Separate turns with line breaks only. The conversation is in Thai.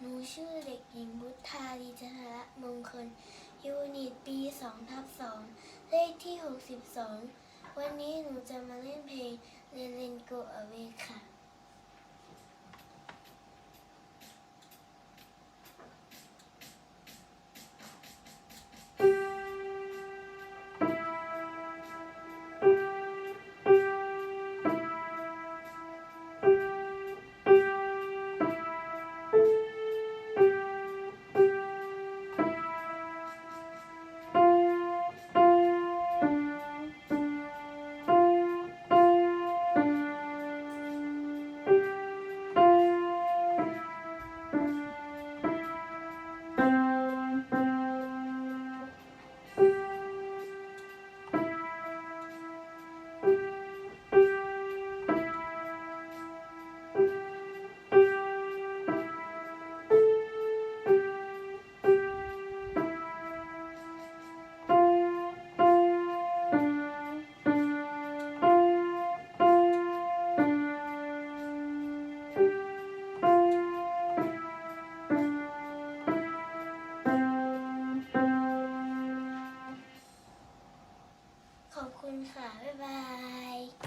หนูชื่อเด็กหญิงบุทธาลีจันทระมงคล ยูนิตปี2ทับ2เลขที่ 62 วันนี้หนูจะมา ขอบคุณค่ะ บ๊ายบาย